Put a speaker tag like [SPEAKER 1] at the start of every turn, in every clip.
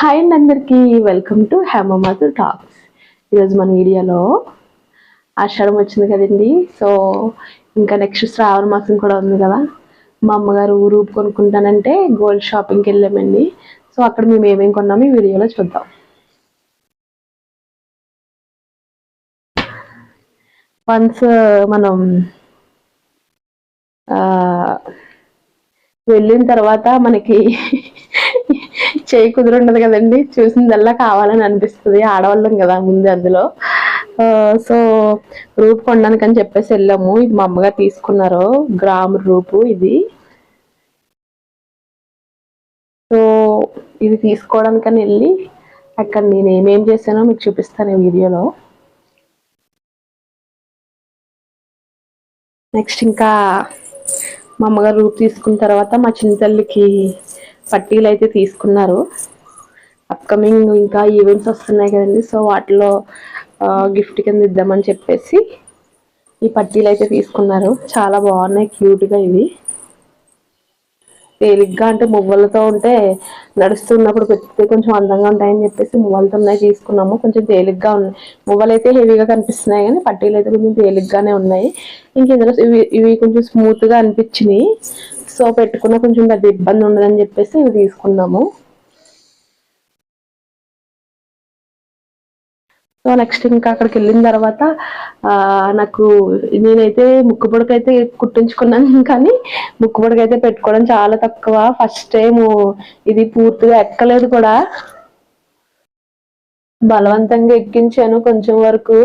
[SPEAKER 1] Hi అండి అందరికీ. Welcome to హేమమాత talks ఈరోజు మన వీడియోలో ఆషాఢం వచ్చింది కదండి. సో ఇంకా నెక్స్ట్ శ్రావణ మాసం కూడా ఉంది కదా. మా అమ్మగారు ఊరు కొనుక్కుంటానంటే గోల్డ్ షాపింగ్కి వెళ్ళామండి. సో అక్కడ మేము ఏమేమి కొన్నాము ఈ వీడియోలో చూద్దాం. వన్స్ uh, మనం uh, వెళ్ళిన తర్వాత మనకి చేయి కుదురుండదు కదండి. చూసిందల్లా కావాలని అనిపిస్తుంది. ఆడవాళ్ళం కదా ముందు అందులో. సో రూపు కొనడానికి అని చెప్పేసి వెళ్ళాము. ఇది మా అమ్మగారు తీసుకున్నారు గ్రామ్ రూపు ఇది. సో ఇది తీసుకోవడానికని వెళ్ళి అక్కడ నేను ఏమేం చేశానో మీకు చూపిస్తాను ఈ వీడియోలో. నెక్స్ట్ ఇంకా మా అమ్మగారు రూప్ తీసుకున్న తర్వాత మా చిన్న తల్లికి పట్టీలు అయితే తీసుకున్నారు. అప్కమింగ్ ఇంకా ఈవెంట్స్ వస్తున్నాయి కదండి. సో వాటిలో గిఫ్ట్ కింద ఇద్దామని చెప్పేసి ఈ పట్టీలు అయితే తీసుకున్నారు. చాలా బాగున్నాయి. క్యూట్గా ఇవి. తేలిగ్గా అంటే మువ్వలతో ఉంటే నడుస్తున్నప్పుడు పెడితే కొంచెం అందంగా ఉంటాయని చెప్పేసి మువ్వలతో ఉన్నాయి తీసుకున్నాము. కొంచెం తేలిగ్గా ఉన్నాయి. మువ్వలు అయితే హెవీగా కనిపిస్తున్నాయి కానీ పట్టీలు అయితే కొంచెం తేలిగ్గానే ఉన్నాయి. ఇంక ఇందులో ఇవి ఇవి కొంచెం స్మూత్గా అనిపించినాయి. సో పెట్టుకున్న కొంచెం పెద్ద ఇబ్బంది ఉండదని చెప్పేసి ఇవి తీసుకున్నాము. సో నెక్స్ట్ ఇంకా అక్కడికి వెళ్ళిన తర్వాత నాకు నేనైతే ముక్కు పొడకైతే కుట్టించుకున్నాను కానీ ముక్కు పొడకైతే పెట్టుకోవడం చాలా తక్కువ. ఫస్ట్ టైం ఇది పూర్తిగా ఎక్కలేదు కూడా. బలవంతంగా ఎక్కించాను కొంచెం వరకు.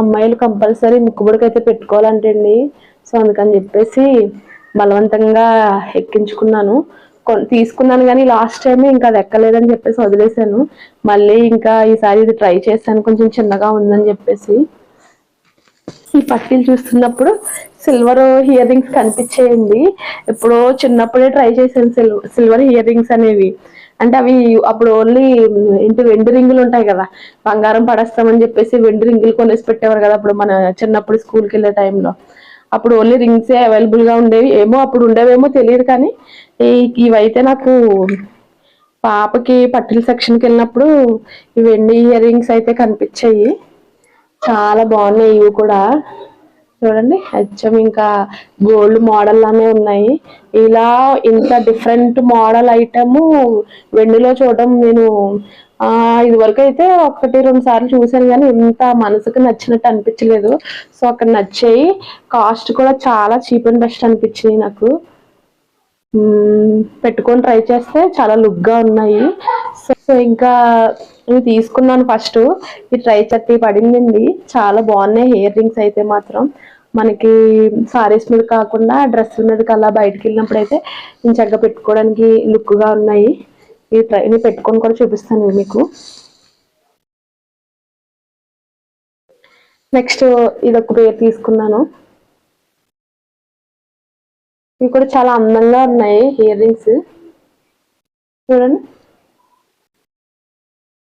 [SPEAKER 1] అమ్మాయిలు కంపల్సరీ ముక్కుబుడికైతే పెట్టుకోవాలంటండి సో అందుకని చెప్పేసి బలవంతంగా ఎక్కించుకున్నాను. తీసుకున్నాను కానీ లాస్ట్ టైం ఇంకా అది ఎక్కలేదని చెప్పేసి వదిలేశాను. మళ్ళీ ఇంకా ఈసారి ఇది ట్రై చేశాను కొంచెం చిన్నగా ఉందని చెప్పేసి. ఈ పట్టీలు చూస్తున్నప్పుడు సిల్వర్ ఇయర్ రింగ్స్ కనిపించేయండి. ఎప్పుడో చిన్నప్పుడే ట్రై చేశాను సిల్వర్ సిల్వర్ ఇయర్ రింగ్స్ అనేవి. అంటే అవి అప్పుడు ఓన్లీ ఇంటి వెండి రింగులు ఉంటాయి కదా. బంగారం పడేస్తామని చెప్పేసి వెండి రింగులు కొనేసి పెట్టేవారు కదా అప్పుడు మన చిన్నప్పుడు స్కూల్కి వెళ్ళే టైంలో అప్పుడు ఓన్లీ రింగ్సే అవైలబుల్గా ఉండేవి. ఏమో అప్పుడు ఉండేవేమో తెలియదు కానీ ఇవైతే నాకు పాపకి పట్టిల సెక్షన్కి వెళ్ళినప్పుడు ఈ వెండి ఇయర్ రింగ్స్ అయితే కనిపించాయి. చాలా బాగున్నాయి ఇవి కూడా. చూడండి. అచ్చం ఇంకా గోల్డ్ మోడల్ లానే ఉన్నాయి. ఇలా ఇంత డిఫరెంట్ మోడల్ ఐటమ్ వెండిలో చూడడం నేను ఇదివరకు ఇది వరకు అయితే ఒకటి రెండు సార్లు చూసాను కానీ ఇంత మనసుకు నచ్చినట్టు అనిపించలేదు. సో అక్కడ నచ్చాయి. కాస్ట్ కూడా చాలా చీప్ అండ్ బెస్ట్ అనిపించింది నాకు. పెట్టుకొని ట్రై చేస్తే చాలా లుక్గా ఉన్నాయి. సో ఇంకా ఇవి తీసుకున్నాను ఫస్ట్. ఈ ట్రై చట్టి పడిందండి. చాలా బాగున్నాయి హెయిర్ రింగ్స్ అయితే మాత్రం. మనకి సారీస్ మీద కాకుండా డ్రెస్సుల మీదకి అలా బయటకు వెళ్ళినప్పుడు అయితే నేను చక్కగా పెట్టుకోవడానికి లుక్గా ఉన్నాయి. ఈ ట్రై నేను పెట్టుకొని కూడా చూపిస్తాను మీకు. నెక్స్ట్ ఇది ఒక పేరు తీసుకున్నాను. ఇవి కూడా చాలా అందంగా ఉన్నాయి ఇయర్ రింగ్స్. చూడండి.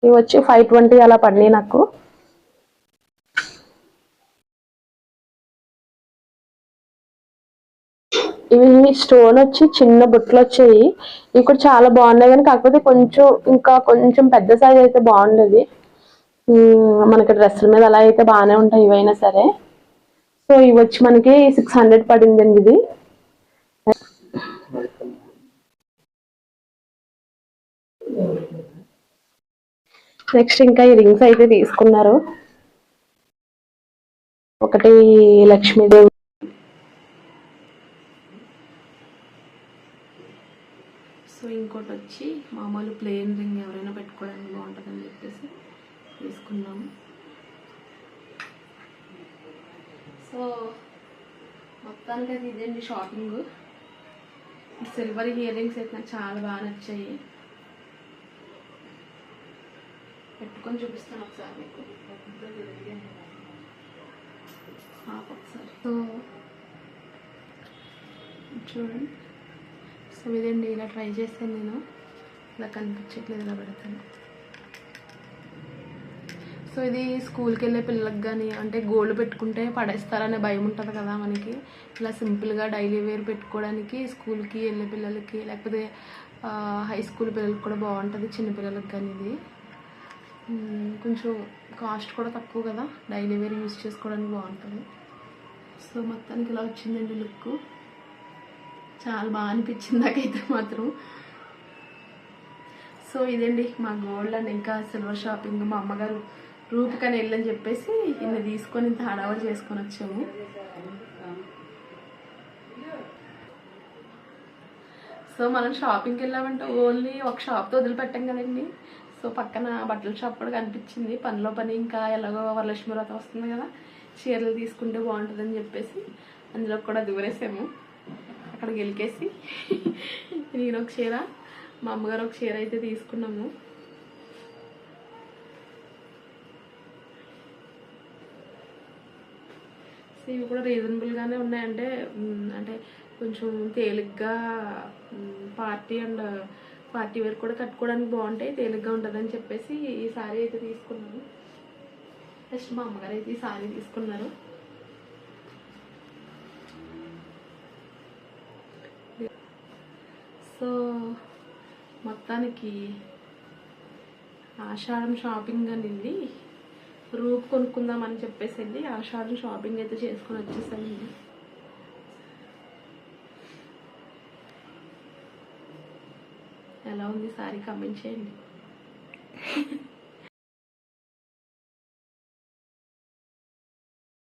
[SPEAKER 1] ఇవి వచ్చి ఫైవ్ ట్వంటీ అలా పడినాయి నాకు. ఇవి స్టోన్ వచ్చి చిన్న బుట్టలు వచ్చాయి. ఇవి కూడా చాలా బాగున్నాయి కానీ కాకపోతే కొంచెం ఇంకా కొంచెం పెద్ద సైజ్ అయితే బాగుండేది. మనకి డ్రెస్సుల మీద అలా అయితే బాగానే ఉంటాయి ఇవైనా సరే. సో ఇవి వచ్చి మనకి సిక్స్ హండ్రెడ్ పడిందండి ఇది. నెక్స్ట్ ఇంకా ఈ రింగ్స్ అయితే తీసుకున్నారు. ఒకటి లక్ష్మీదేవి సో ఇంకోటి వచ్చి మామూలు ప్లేన్ రింగ్ ఎవరైనా పెట్టుకోవడానికి బాగుంటుందని చెప్పేసి తీసుకున్నాము. సో మొత్తానికి అది ఇదండి షాపింగ్? సిల్వర్ ఇయర్ రింగ్స్ అయితే నాకు చాలా బాగా నచ్చాయి. పెట్టుకొని చూపిస్తాను ఒకసారి మీకు. ఒకసారి సో చూడండి. సో ఇదండి ఇలా ట్రై చేశాను నేను. ఇలా కనిపించట్లేదు ఇలా పెడతాను సో ఇది స్కూల్కి వెళ్ళే పిల్లలకు కానీ అంటే గోల్డ్ పెట్టుకుంటే పడేస్తారనే భయం ఉంటుంది కదా మనకి. ఇలా సింపుల్గా డైలీ వేర్ పెట్టుకోవడానికి స్కూల్కి వెళ్ళే పిల్లలకి లేకపోతే హై స్కూల్ పిల్లలకి కూడా బాగుంటుంది చిన్నపిల్లలకు కానీ ఇది. కొంచెం కాస్ట్ కూడా తక్కువ కదా. డైలీ వేర్ యూస్ చేసుకోవడానికి బాగుంటుంది. సో మొత్తానికి ఇలా వచ్చిందండి లుక్ చాలా బాగా అనిపించింది నాకైతే మాత్రం. సో ఇదండి మా గోల్డ్ అండ్ ఇంకా సిల్వర్ షాపింగ్ మా అమ్మగారు రూపకని వెళ్ళని చెప్పేసి ఇన్ని తీసుకొని ఇంత హడావడి చేసుకొని వచ్చాము. సో మనం షాపింగ్కి వెళ్ళామంటే ఓన్లీ ఒక షాప్తో వదిలిపెట్టాం కదండి. సో పక్కన బట్టల షాప్ కూడా కనిపించింది. పనిలో పని ఇంకా ఎలాగో వరలక్ష్మి వ్రతం వస్తుంది కదా. చీరలు తీసుకుంటే బాగుంటుందని చెప్పేసి అందులో కూడా దూరేసాము అక్కడ గెలికేసి నేను ఒక చీర మా అమ్మగారు ఒక చీర అయితే తీసుకున్నాము. ఇవి కూడా రీజనబుల్గానే ఉన్నాయంటే అంటే కొంచెం తేలిగ్గా పార్టీ అండ్ పార్టీ వేర్ కూడా కట్టుకోవడానికి బాగుంటాయి తేలిగ్గా ఉంటుందని చెప్పేసి ఈ సారీ అయితే తీసుకున్నాను. ఫస్ట్ మా అమ్మగారు అయితే ఈ సారీ తీసుకున్నారు. సో మొత్తానికి ఆషాఢం షాపింగ్ అనింది. రూప్ కొనుక్కుందామని చెప్పేసి వెళ్ళి ఆషాఢం షాపింగ్ అయితే చేసుకొని వచ్చేసానండి ఎలా ఉంది సారీ కమెంట్ చేయండి.